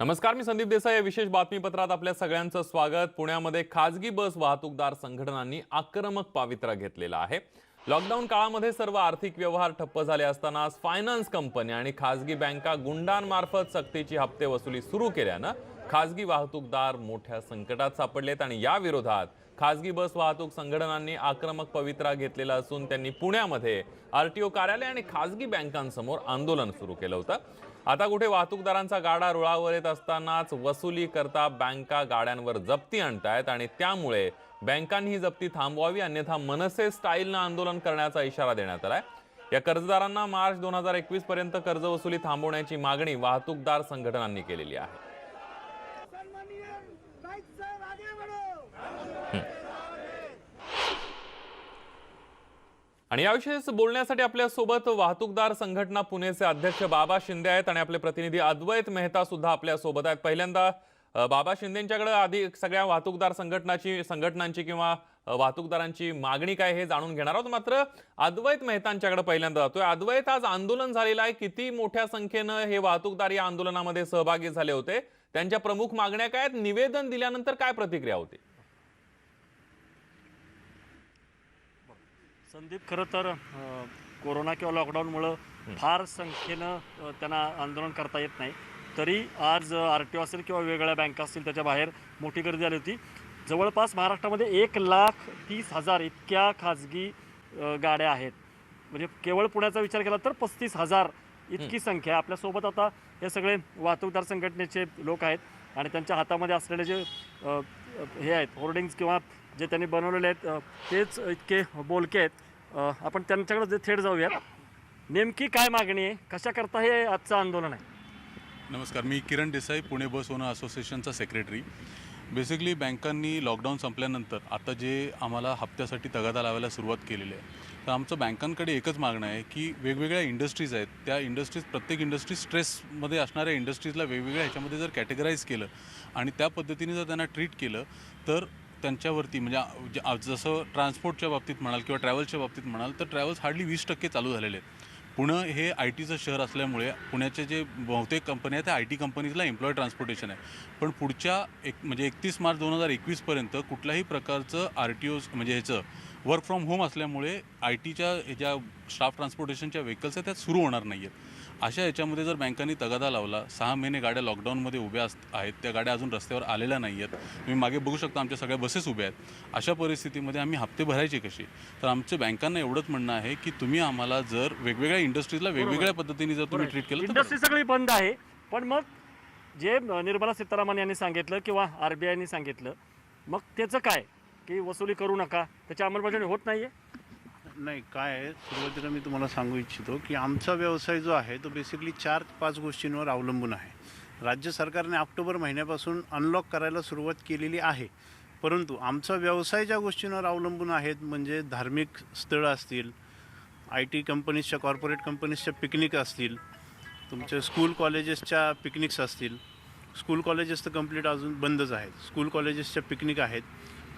नमस्कार मी संदीप देसाई या विशेष बातमीपत्रात आपल्या सगळ्यांचं स्वागत. पुण्यामध्ये खाजगी बस वाहतूकदार संघटनांनी आक्रमक पावित्रा घेतलेला आहे. लॉकडाऊन काळामध्ये सर्व आर्थिक व्यवहार ठप्प झाले असताना फायनान्स कंपनी आणि खाजगी बँका गुंडांमार्फत सक्तीची हप्ते वसुली सुरू केल्यानं खाजगी वाहतूकदार मोठ्या संकटात सापडलेत आणि या विरोधात खाजगी बस वाहतूक संघटनांनी आक्रमक पवित्रा घेतलेला असून त्यांनी पुण्यामध्ये आरटीओ कार्यालय आणि खाजगी बँकांसमोर आंदोलन सुरू केलं होतं. आता कुठे वाहतूकदारांचा गाडा रुळावर येत असतानाच वसुली करता बँका गाड्यांवर जप्ती आणतायत आणि त्यामुळे बँकांनी ही जप्ती थांबवावी अन्यथा मनसे स्टाईलनं आंदोलन करण्याचा इशारा देण्यात आलाय. या कर्जदारांना मार्च दोन हजार एकवीस पर्यंत कर्ज वसुली थांबवण्याची मागणी वाहतूकदार संघटनांनी केलेली आहे. आणि याविषयी बोलण्यासाठी आपल्यासोबत वाहतूकदार संघटना पुणेचे अध्यक्ष बाबा शिंदे आहेत आणि आपले प्रतिनिधी अद्वैत मेहता सुद्धा आपल्यासोबत आहेत. पहिल्यांदा बाबा शिंदेंच्याकडे आधी सगळ्या वाहतूकदार संघटनाची संघटनांची किंवा वाहतूकदारांची मागणी काय हे जाणून घेणार आहोत. मात्र अद्वैत मेहतांच्याकडे पहिल्यांदा जातोय. अद्वैत आज आंदोलन झालेलं आहे. किती मोठ्या संख्येनं हे वाहतूकदार या आंदोलनामध्ये सहभागी झाले होते? त्यांच्या प्रमुख मागण्या काय आहेत? निवेदन दिल्यानंतर काय प्रतिक्रिया होती? संदीप खरं तर कोरोना किंवा लॉकडाऊनमुळं फार संख्येनं त्यांना आंदोलन करता येत नाही. तरी आज आर टी ओ असेल किंवा वेगवेगळ्या बँका असतील त्याच्या बाहेर मोठी गर्दी आली होती. जवळपास महाराष्ट्रामध्ये एक लाख तीस हजार इतक्या खाजगी गाड्या आहेत. म्हणजे केवळ पुण्याचा विचार केला तर पस्तीस हजार इतकी संख्या आपल्यासोबत आता हे सगळे वाहतूकदार संघटनेचे लोक आहेत आणि त्यांच्या हातामध्ये असलेले जे हे आहेत होर्डिंग्स किंवा जे त्यांनी बनवलेले आहेत तेच इतके बोलके आहेत. अ, आपण त्यांच्याकडे जे थेट जाऊयात. नेमकी काय मागणी आहे? कशा करता हे आजचं आंदोलन आहे? नमस्कार मी किरण देसाई पुणे बस ओनर असोसिएशनचा सेक्रेटरी. बेसिकली बँकांनी लॉकडाऊन संपल्यानंतर आता जे आम्हाला हप्त्यासाठी तगादा लावायला सुरुवात केलेली आहे तर आमचं बँकांकडे एकच मागणं आहे की वेगवेगळ्या इंडस्ट्रीज आहेत त्या इंडस्ट्रीज प्रत्येक इंडस्ट्री स्ट्रेसमध्ये असणाऱ्या इंडस्ट्रीजला वेगवेगळ्या ह्याच्यामध्ये जर कॅटेगराईज केलं आणि त्या पद्धतीने जर त्यांना ट्रीट केलं तर त्यांच्यावरती म्हणजे जे- जसं ट्रान्सपोर्टच्या बाबतीत म्हणाल किंवा ट्रॅव्हल्सच्या बाबतीत म्हणाल तर ट्रॅव्हल्स हार्डली वीस टक्के चालू झालेले आहेत. पुणं हे आय टीचं शहर असल्यामुळे पुण्याचे जे बहुतेक कंपनी आहेत त्या आय टी कंपनीजला एम्प्लॉय ट्रान्सपोर्टेशन आहे. पण पुढच्या एक म्हणजे एकतीस मार्च दोन हजार एकवीसपर्यंत कुठल्याही प्रकारचं आर टी ओ म्हणजे ह्याचं वर्क फ्रॉम होम असल्यामुळे आय टीच्या ज्या स्टाफ ट्रान्सपोर्टेशनच्या व्हेकल्स आहेत त्या सुरू होणार नाही आहेत अशा याच्यामध्ये जर बँकांनी तगादा लावला सहा महिने गाड्या लॉकडाऊनमध्ये उभ्या अस आहेत त्या गाड्या अजून रस्त्यावर आलेल्या नाही आहेत तुम्ही मागे बघू शकता आमच्या सगळ्या बसेस उभ्या आहेत. अशा परिस्थितीमध्ये आम्ही हप्ते भरायचे कसे? तर आमच्या बँकांना एवढंच म्हणणं आहे की तुम्ही आम्हाला जर वेगवेगळ्या इंडस्ट्रीजला वेगवेगळ्या पद्धतीने जर तुम्ही ट्रीट केलं इंडस्ट्री सगळी बंद आहे. पण मग जे निर्मला सीतारामन यांनी सांगितलं किंवा आर बी आयनी सांगितलं मग त्याचं काय? की वसुली करू नका. त्याची अंमलबजावणी होत नाहीये. नाही काय आहे? सुरुवातीला मी तुम्हाला सांगू इच्छितो की आमचा व्यवसाय जो आहे तो बेसिकली चार पाच गोष्टींवर अवलंबून आहे. राज्य सरकारने ऑक्टोबर महिन्यापासून अनलॉक करायला सुरुवात केलेली आहे. परंतु आमचा व्यवसाय ज्या गोष्टींवर अवलंबून आहेत म्हणजे धार्मिक स्थळं असतील आय टी कंपनीजच्या कॉर्पोरेट कंपनीजच्या पिकनिक असतील तुमच्या स्कूल कॉलेजेसच्या पिकनिक्स असतील. स्कूल कॉलेजेस तर कंप्लीट अजून बंदच आहेत. स्कूल कॉलेजेसच्या पिकनिक आहेत.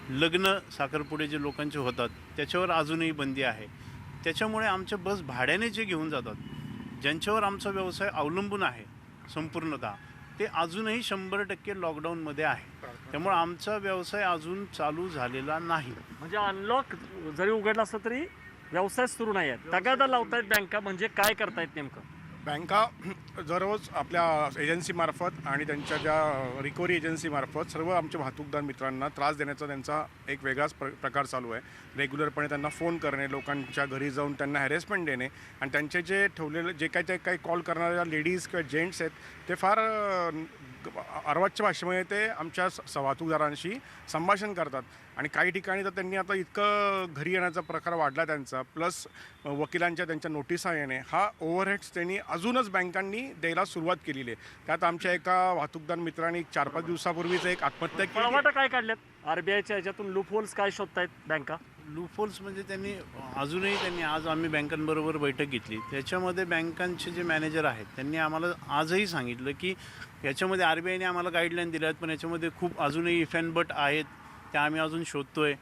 लग्न साखरपुडे जे लोकांचे होतात त्याच्यावर अजूनही बंदी आहे. त्याच्यामुळे आमच्या बस भाड्याने जे घेऊन जातात ज्यांच्यावर आमचा व्यवसाय अवलंबून आहे संपूर्णतः ते अजूनही शंभर टक्के लॉकडाऊनमध्ये आहे. त्यामुळे आमचा व्यवसाय अजून चालू झालेला नाही. म्हणजे अनलॉक जरी उघडला असला तरी व्यवसाय सुरू नाही आहे तगादा लावतायत बँका म्हणजे काय करतायत नेमकं? बँका दररोज आपल्या एजन्सीमार्फत आणि त्यांच्या ज्या रिकव्हरी एजन्सीमार्फत सर्व आमच्या वाहतूकदार मित्रांना त्रास देण्याचा त्यांचा एक वेगळाच प्र प्रकार चालू आहे. रेग्युलरपणे त्यांना फोन करणे लोकांच्या घरी जाऊन त्यांना हॅरेसमेंट देणे आणि त्यांचे जे ठेवलेले जे काही ते काही कॉल करणाऱ्या लेडीज किंवा जेंट्स आहेत ते फार अर्वाच्य भाषेमध्ये ते आमच्या स वाहतूकदारांशी संभाषण करतात. आणि काही ठिकाणी तर त्यांनी आता इतकं घरी येण्याचा प्रकार वाढला त्यांचा प्लस वकिलांच्या त्यांच्या नोटिसा येणे हा ओव्हरहेड्स त्यांनी अजूनच बँकांनी द्यायला सुरुवात केलेली आहे. त्यात आमच्या एका वाहतूकदार मित्रांनी चार पाच दिवसापूर्वीच एक आत्महत्या केली. काय काढल्यात? आरबीआयच्या ह्याच्यातून लूप होल्स काय शोधतायत बँका? लूफोल्स म्हणजे त्यांनी अजूनही त्यांनी आज आम्ही बँकांबरोबर बैठक घेतली. त्याच्यामध्ये बँकांचे जे मॅनेजर आहेत त्यांनी आम्हाला आजही सांगितलं की याच्यामध्ये आर बी आयने आम्हाला गाईडलाईन दिल्या आहेत पण याच्यामध्ये खूप अजूनही इफ अँड बट आहेत त्या आम्ही अजून शोधतो आहे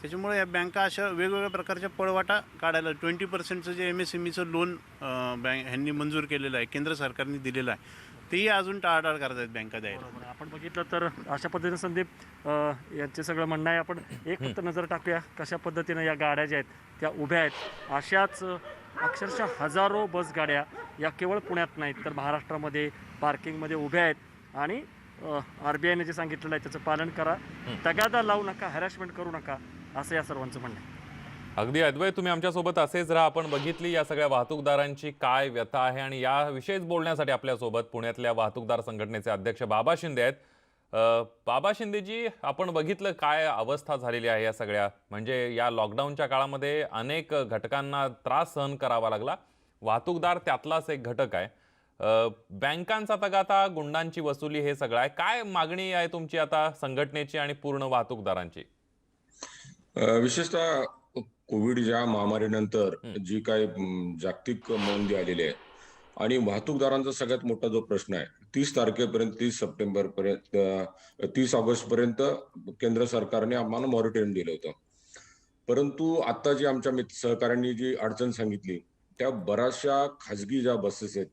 त्याच्यामुळे या बँका अशा वेगवेगळ्या प्रकारच्या पळवाटा काढायला ट्वेंटी पर्सेंटचं जे एम एस एम ईचं लोन बँक ह्यांनी मंजूर केलेलं आहे केंद्र सरकारने दिलेलं आहे. तेही अजून टाळाटाळ करतायत बँका द्यायला बरोबर. आपण बघितलं तर अशा पद्धतीने संदीप अ, यांचे सगळं म्हणणं आहे. आपण एक फक्त नजर टाकूया कशा पद्धतीनं या गाड्या ज्या आहेत त्या उभ्या आहेत. अशाच अ, अक्षरशः हजारो बस गाड्या या केवळ पुण्यात नाहीत तर महाराष्ट्रामध्ये पार्किंगमध्ये उभ्या आहेत. आणि आर बी आयने जे सांगितलेलं आहे त्याचं पालन करा. तगादा लावू नका हॅरॅसमेंट करू नका असं या सर्वांचं म्हणणं आहे. अगदी अद्वैत तुम्ही आमच्यासोबत असेच राहा. आपण बघितली या सगळ्या वाहतूकदारांची काय व्यथा आहे आणि याविषयीच बोलण्यासाठी आपल्यासोबत पुण्यातल्या वाहतूकदार संघटनेचे अध्यक्ष बाबा शिंदे आहेत. बाबा शिंदेजी आपण बघितलं काय अवस्था झालेली आहे या सगळ्या? म्हणजे या लॉकडाऊनच्या काळामध्ये अनेक घटकांना त्रास सहन करावा लागला. वाहतूकदार त्यातलाच एक घटक आहे. बँकांचा तगाता गुंडांची वसुली हे सगळं आहे. काय मागणी आहे तुमची आता संघटनेची आणि पूर्ण वाहतूकदारांची? विशेषतः कोविडच्या महामारीनंतर जी काही जागतिक मंदी आलेली आहे आणि वाहतूकदारांचा सगळ्यात मोठा जो प्रश्न आहे तीस तारखेपर्यंत तीस सप्टेंबर पर्यंत तीस ऑगस्ट पर्यंत केंद्र सरकारने आम्हाला मॉरिटोरियम दिलं होतं. परंतु आता जी आमच्या मित्र सहकाऱ्यांनी जी अडचण सांगितली त्या बऱ्याचशा खाजगी ज्या बसेस आहेत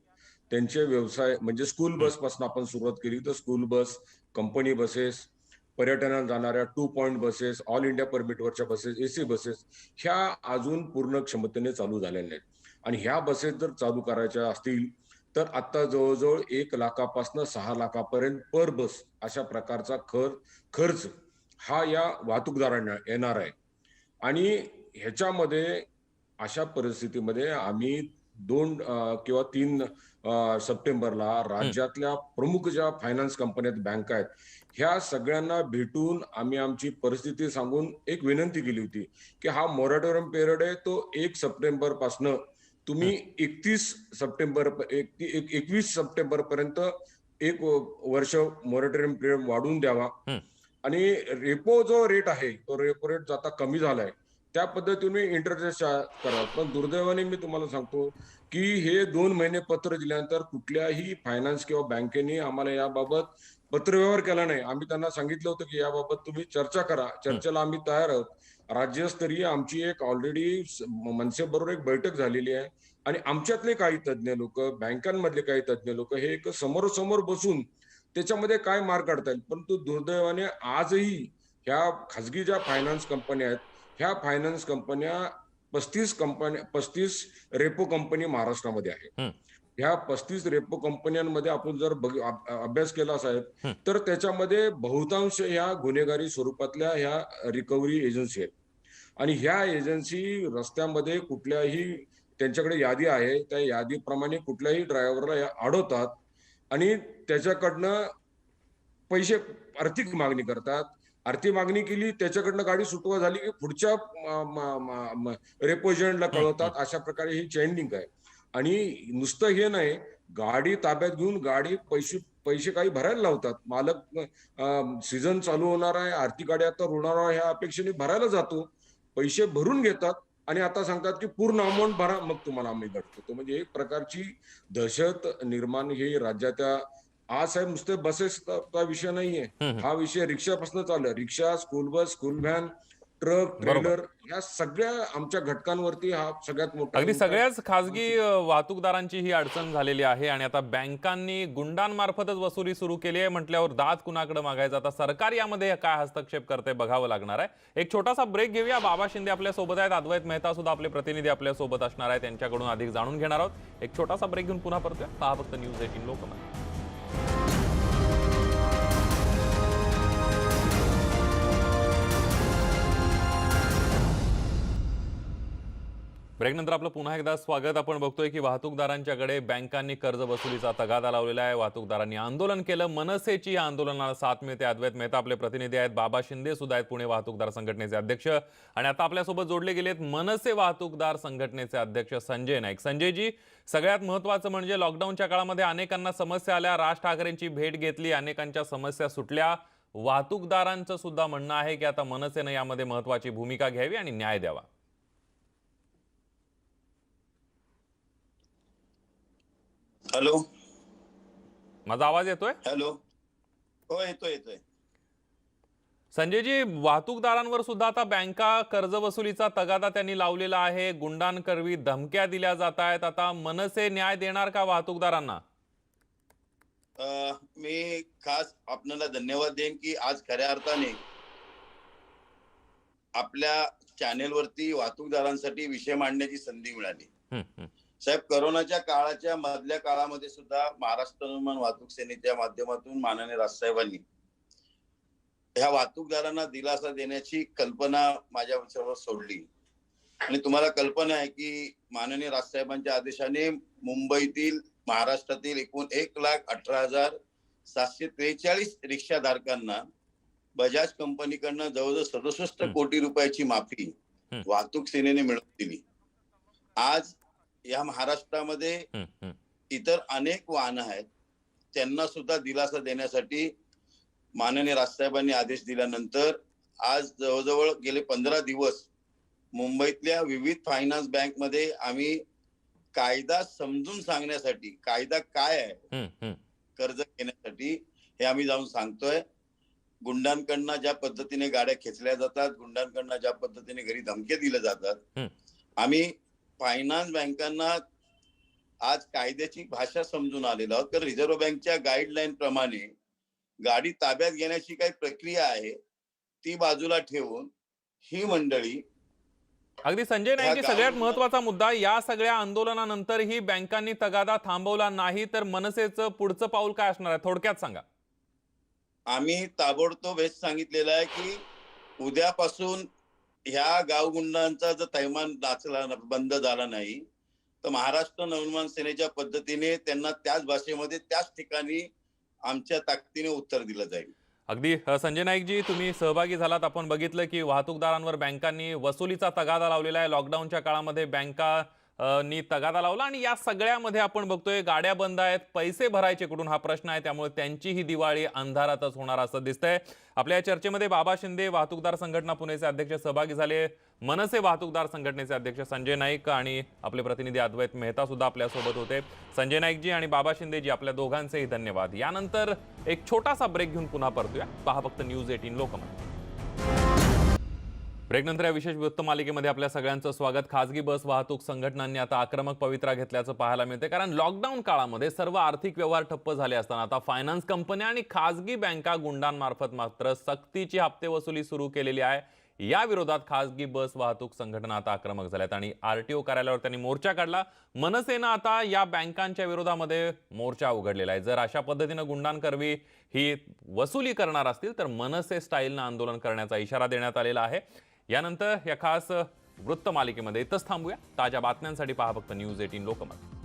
त्यांचे व्यवसाय म्हणजे स्कूल बसपासून आपण सुरुवात केली तर स्कूल बस कंपनी बसेस पर्यटनाला जाणाऱ्या two point buses all India परमिटवरच्या buses AC buses ह्या अजून पूर्ण क्षमतेने चालू झालेल्या नाहीत. आणि ह्या बसेस जर चालू करायच्या असतील तर आता जवळजवळ एक लाखापासून सहा लाखापर्यंत पर बस अशा प्रकारचा खर खर्च हा या वाहतूकदारांना येणार आहे. आणि ह्याच्यामध्ये अशा परिस्थितीमध्ये आम्ही दोन किंवा तीन सप्टेंबरला राज्यातल्या प्रमुख ज्या फायनान्स कंपन्या आहेत बँका आहेत ह्या सगळ्यांना भेटून आम्ही आमची परिस्थिती सांगून एक विनंती केली होती की हा मोरॅटोरियम पिरियड आहे तो एक सप्टेंबर पासनं. तुम्ही एकतीस सप्टेंबर एकवीस सप्टेंबर पर्यंत एक वर्ष मोरॅटोरियम पिरियड वाढवून द्यावा. आणि रेपो जो रेट आहे तो रेपो रेट आता कमी झालाय. त्या पद्धतीने इंटरेस्ट करा पण दुर्दैवाने मी तुम्हाला सांगतो की हे दोन महिने पत्र दिल्यानंतर कुठल्याही फायनान्स किंवा बँकेने आम्हाला याबाबत पत्रव्यवहार केला नाही. आम्ही त्यांना सांगितलं होतं की याबाबत तुम्ही चर्चा करा. चर्चेला आम्ही तयार आहोत. राज्यस्तरीय आमची एक ऑलरेडी मनसेबरोबर एक बैठक झालेली आहे. आणि आमच्यातले काही तज्ज्ञ लोक बँकांमधले काही तज्ज्ञ लोक हे एक समोरासमोर बसून त्याच्यामध्ये काय मार्ग काढता येईल? परंतु दुर्दैवाने आजही ह्या खाजगी ज्या फायनान्स कंपन्या आहेत ह्या फायनान्स कंपन्या पस्तीस कंपन्या पस्तीस रेपो कंपनी महाराष्ट्रामध्ये आहे. ह्या पस्तीस रेपो कंपन्यांमध्ये आपण जर अभ्यास केला साहेब तर त्याच्यामध्ये बहुतांश ह्या गुन्हेगारी स्वरूपातल्या ह्या रिकव्हरी एजन्सी आहेत. आणि ह्या एजन्सी रस्त्यामध्ये कुठल्याही त्यांच्याकडे यादी आहे त्या यादीप्रमाणे कुठल्याही ड्रायव्हरला या अडवतात आणि त्याच्याकडनं पैसे आर्थिक मागणी करतात. आर्थिक मागणी केली त्याच्याकडनं गाडी सुटवा झाली की पुढच्या रेपो एजंटला कळवतात. अशा प्रकारे ही लिंक आहे. आणि नुसतं हे नाही गाडी ताब्यात घेऊन गाडी पैसे पैसे काही भरायला लावतात. मालक सीझन चालू होणार आहे आर्थिक गाडी आता रुळणार आहे ह्या अपेक्षेने भरायला जातो. पैसे भरून घेतात आणि आता सांगतात की पूर्ण अमाऊंट भरा मग तुम्हाला आम्ही दटतो म्हणजे एक प्रकारची दहशत निर्माण ही राज्याच्या आज साहेब नुसते बसेसचा विषय नाहीये. हा विषय रिक्षापासून चालू आहे. Rickshaw school bus school van truck. Trailer या सगळ्या आमच्या घटकांवरती हा सगळ्यात मोठा अगदी सगळ्याच खासगी वाहतूकदारांची ही अडचण झालेली आहे आणि आता बँकांनी गुंडांमार्फतच वसुली सुरू केली आहे. म्हटल्यावर दात कुणाकडे मागायचा? आता सरकार यामध्ये काय हस्तक्षेप करते बघावं लागणार आहे. एक छोटासा ब्रेक घेऊया. बाबा शिंदे आपल्यासोबत आहेत. अद्वैत मेहता सुद्धा आपले प्रतिनिधी आपल्यासोबत असणार आहेत. त्यांच्याकडून अधिक जाणून घेणार आहोत. एक छोटासा ब्रेक घेऊन पुन्हा परतूया. पहा फक्त न्यूज एटीन लोकमत. ब्रेकनंतर आपलं पुन्हा एकदा स्वागत. आपण बघतोय की वाहतूकदारांच्याकडे बँकांनी कर्ज वसुलीचा तगादा लावलेला आहे. वाहतूकदारांनी आंदोलन केलं. मनसेची या आंदोलनाला साथ मिळते. अद्वैत मेहता आपले प्रतिनिधी आहेत. बाबा शिंदे सुद्धा आहेत पुणे वाहतूकदार संघटनेचे अध्यक्ष. आणि आता आपल्यासोबत जोडले गेलेत मनसे वाहतूकदार संघटनेचे अध्यक्ष संजय नाईक. संजयजी सगळ्यात महत्वाचं म्हणजे लॉकडाऊनच्या काळामध्ये अनेकांना समस्या आल्या. राज ठाकरेंची भेट घेतली. अनेकांच्या समस्या सुटल्या. वाहतूकदारांचं सुद्धा म्हणणं आहे की आता मनसेनं यामध्ये महत्वाची भूमिका घ्यावी आणि न्याय द्यावा. हॅलो. माझा आवाज येतोय? हॅलो. हो येतोय येतोय. संजयजी वाहतूकदारांवर सुद्धा आता बँका कर्ज वसुलीचा तगादा त्यांनी लावलेला आहे. गुंडांकरवी धमक्या दिल्या जात आहेत. आता मनसे न्याय देणार का वाहतूकदारांना? मी खास आपल्याला धन्यवाद देईन की आज खऱ्या अर्थाने आपल्या चॅनेलवरती वाहतूकदारांसाठी विषय मांडण्याची संधी मिळाली. साहेब करोनाच्या काळाच्या मधल्या काळामध्ये सुद्धा महाराष्ट्र निर्माण वाहतूक सेनेच्या माध्यमातून माननीय राजसाहेबांनी ह्या वाहतूकदारांना दिलासा देण्याची कल्पना माझ्या विचारावर सोडली आणि तुम्हाला कल्पना आहे की माननीय राजसाहेबांच्या आदेशाने मुंबईतील महाराष्ट्रातील एकूण एक लाख अठरा हजार सातशे त्रेचाळीस रिक्षाधारकांना बजाज कंपनीकडनं जवळजवळ सदुसष्ट. कोटी रुपयाची माफी. वाहतूक सेनेने मिळवून दिली आज या महाराष्ट्रामध्ये. इतर अनेक वाहनं आहेत त्यांना सुद्धा दिलासा देण्यासाठी माननीय राजसाहेबांनी आदेश दिल्यानंतर आज जवळजवळ गेले पंधरा दिवस मुंबईतल्या विविध फायनान्स बँकमध्ये आम्ही कायदा समजून सांगण्यासाठी कायदा काय आहे. कर्ज घेण्यासाठी हे आम्ही जाऊन सांगतोय गुंडांकडनं ज्या पद्धतीने गाड्या खेचल्या जातात गुंडांकडनं ज्या पद्धतीने घरी धमके दिले जातात. आम्ही फायनान्स बँकांना आज कायद्याची भाषा समजून आलेलो आहोत. तर रिझर्व्ह बँकच्या गाईडलाईन प्रमाणे गाडी ताब्यात घेण्याची काही प्रक्रिया आहे ती बाजूला ठेवून ही मंडळी अगदी संजय नाईकजी ह्या सगळ्यात महत्त्वाचा मुद्दा या सगळ्या आंदोलनानंतरही बँकांनी तगादा थांबवला नाही तर मनसेचं पुढचं पाऊल काय असणार आहे? थोडक्यात सांगा. आम्ही ताबडतोब हेच सांगितलेलं आहे की उद्यापासून ह्या गावगुंडांचा जर थैमान नाचला बंद झाला नाही तर महाराष्ट्र नवनिर्माण सेनेच्या पद्धतीने त्यांना त्याच भाषेमध्ये त्याच ठिकाणी आमच्या ताकदीने उत्तर दिलं जाईल. अगदी संजय नाईकजी तुम्ही सहभागी झालात. आपण बघितलं की वाहतूकदारांवर बँकांनी वसुलीचा तगादा लावलेला आहे. लॉकडाऊनच्या काळामध्ये बँका नी तगादा लावला आणि या सगळ्यामध्ये आपण बघतोय गाड्या बंद आहेत पैसे भरायचे कुठून हा प्रश्न आहे त्यामुळे त्यांची ही दिवाळी अंधारातच होणार असं दिसतंय. आपल्या या चर्चेमध्ये बाबा शिंदे वाहतूकदार संघटना पुणेचे अध्यक्ष सहभागी झाले मनसे वाहतूकदार संघटनेचे अध्यक्ष संजय नाईक आणि आपले प्रतिनिधी अद्वैत मेहता सुद्धा आपल्यासोबत होते. संजय नाईकजी आणि बाबा शिंदेजी आपल्या दोघांचेही धन्यवाद. यानंतर एक छोटासा ब्रेक घेऊन पुन्हा परतूया. पहा फक्त न्यूज एटीन लोकमत. ब्रेकनंतर या विशेष वृत्तमालिकेमध्ये आपल्या सगळ्यांचं स्वागत. खासगी बस वाहतूक संघटनांनी आता आक्रमक पवित्रा घेतल्याचं पाहायला मिळते कारण लॉकडाऊन काळामध्ये सर्व आर्थिक व्यवहार ठप्प झाले असताना आता फायनान्स कंपन्या आणि खासगी बँका गुंडांमार्फत मात्र सक्तीची हप्ते वसुली सुरू केलेली आहे. या विरोधात खासगी बस वाहतूक संघटना आता आक्रमक झाल्यात आणि आरटीओ कार्यालयावर त्यांनी मोर्चा काढला. मनसेनं आता या बँकांच्या विरोधामध्ये मोर्चा उघडलेला आहे. जर अशा पद्धतीनं गुंडांकरवी ही वसुली करणार असतील तर मनसे स्टाईलनं आंदोलन करण्याचा इशारा देण्यात आलेला आहे. यानंतर या खास वृत्तमालिकेमध्ये इथंच थांबूया. ताज्या बातम्यांसाठी पहा फक्त न्यूज एटीन लोकमत.